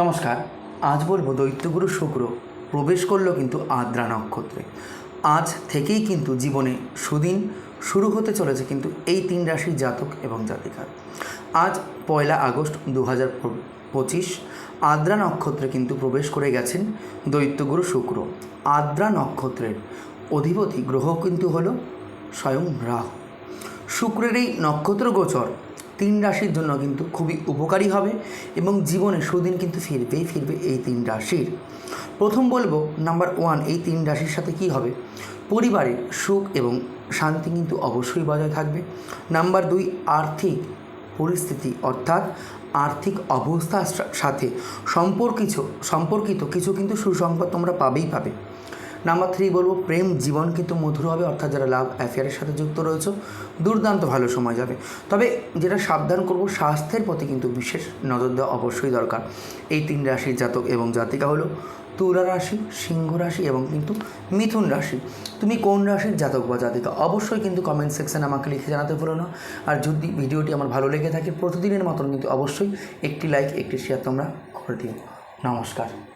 নমস্কার। আজ বলব দৈত্যগুরু শুক্র প্রবেশ করল কিন্তু আদ্রা নক্ষত্রে। আজ থেকেই কিন্তু জীবনে সুদিন শুরু হতে চলেছে কিন্তু এই তিন রাশির জাতক এবং জাতিকার আজ পয়লা আগস্ট দু হাজার পঁচিশ, আদ্রা নক্ষত্রে কিন্তু প্রবেশ করে গেছেন দৈত্যগুরু শুক্র। আদ্রা নক্ষত্রের অধিপতি গ্রহ কিন্তু হলো স্বয়ং রাহু। শুক্রের এই নক্ষত্র গোচর তিন রাশির জন্য কিন্তু খুবই উপকারী হবে এবং জীবনে সুদিন কিন্তু ফিরবেই ফিরবে এই তিন রাশির। প্রথম বলব নাম্বার ওয়ান এই তিন রাশির সাথে কি হবে? পরিবারে সুখ এবং শান্তি কিন্তু অবশ্যই বজায় থাকবে। নাম্বার দুই, আর্থিক পরিস্থিতি অর্থাৎ আর্থিক অবস্থার সাথে সম্পর্কিত সম্পর্কিত কিছু কিন্তু সুসংবাদ তোমরা পাবেই পাবে। নাম্বার থ্রি বলব, প্রেম জীবন কিন্তু মধুর হবে, অর্থাৎ যারা লাভ অ্যাফেয়ারের সাথে যুক্ত রয়েছে, দুর্দান্ত ভালো সময় যাবে। তবে যেটা সাবধান করব, স্বাস্থ্যের প্রতি কিন্তু বিশেষ নজর দেওয়া অবশ্যই দরকার। এই তিন রাশির জাতক এবং জাতিকা হলো তুলা রাশি, সিংহ রাশি এবং কিন্তু মিথুন রাশি। তুমি কোন রাশির জাতক বা জাতিকা? অবশ্যই কিন্তু কমেন্ট সেকশানে আমাকে লিখে জানাতে ভুলো না। আর যদি ভিডিওটি আমার ভালো লেগে থাকে, প্রতিদিনের মতন কিন্তু অবশ্যই একটি লাইক একটি শেয়ার তোমরা করে দিও। নমস্কার।